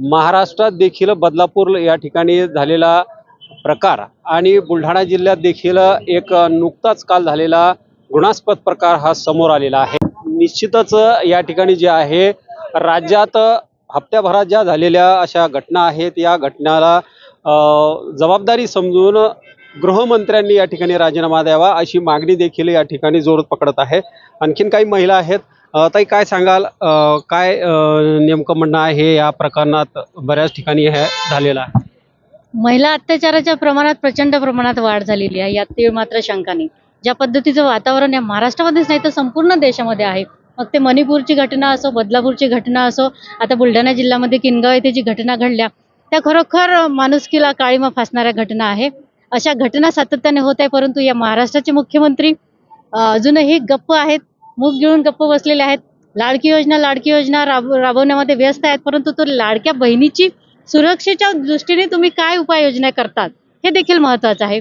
महाराष्ट्रात देखील बदलापूर या ठिकाणी झालेला प्रकार आणि बुलढाणा जिल्ह्यात देखील एक नुकताच काल झालेला घृणास्पद प्रकार हा समोर आलेला आहे. निश्चितच या ठिकाणी जे आहे राज्यात हप्त्याभरात ज्या झालेल्या अशा घटना आहेत या घटनाला जबाबदारी समजून गृहमंत्र्यांनी या ठिकाणी राजीनामा द्यावा अशी मागणी देखील या ठिकाणी जोर पकडत आहे. आणखीन काही महिला आहेत ताई काय सांगाल? काय नेमकं म्हणणं आहे या प्रकरणात? बऱ्याच ठिकाणी हे झालेलं आहे. महिला अत्याचाराच्या प्रमाणात प्रचंड प्रमाणात वाढ झालेली आहे. यात ते मात्र शंका नाही ज्या पद्धतीचं वातावरण या महाराष्ट्रामध्येच नाही तर संपूर्ण देशामध्ये आहे. मग ते मणिपूरची घटना असो बदलापूरची घटना असो आता बुलढाणा जिल्ह्यामध्ये किनगाव येथे जी घटना घडल्या त्या खरोखर माणुसकीला काळीमा फासणाऱ्या घटना आहे. अशा घटना सातत्याने होत आहे परंतु या महाराष्ट्राचे मुख्यमंत्री अजूनही गप्प आहेत. मूग घेऊन गप्प बसलेले आहेत. लाडकी योजना लाडकी योजना राब राबवण्यामध्ये व्यस्त आहेत परंतु तो लाडक्या बहिणीची सुरक्षेच्या दृष्टीने तुम्ही काय उपाययोजना करतात हे देखील महत्वाचं आहे.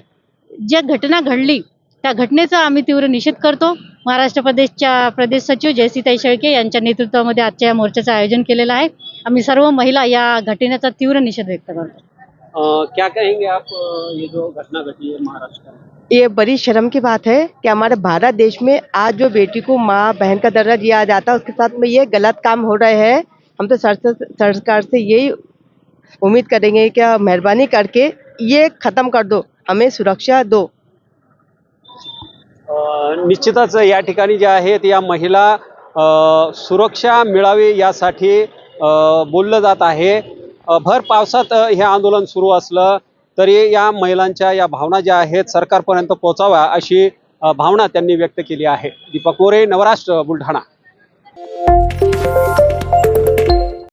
ज्या घटना घडली त्या घटनेचा आम्ही तीव्र निषेध करतो. महाराष्ट्र प्रदेशच्या प्रदेश सचिव जयसीताई शेळके यांच्या नेतृत्वामध्ये आजच्या या मोर्चाचं आयोजन केलेलं आहे. आम्ही सर्व महिला या घटनेचा तीव्र निषेध व्यक्त करतो. क्या कहेंगे आप ये जो घटना घटी है महाराष्ट्र ये बड़ी शर्म की बात है कि हमारे भारत देश में आज जो बेटी को माँ बहन का दर्जा दिया जाता है उसके साथ में ये गलत काम हो रहे हैं। हम तो सर- सरकार से यही उम्मीद करेंगे कि मेहरबानी करके ये खत्म कर दो हमें सुरक्षा दो। अ, निश्चितच या ठिकाणी ज्या आहेत या महिला अ, सुरक्षा मिळावी यासाठी बोललं जात आहे. भर पावसात हे आंदोलन सुरू असलं तरी या महिलांच्या या भावना ज्या आहेत सरकारपर्यंत पोहोचाव्या अशी भावना त्यांनी व्यक्त केली आहे. दीपक मोरे नवराष्ट्र बुलढाणा.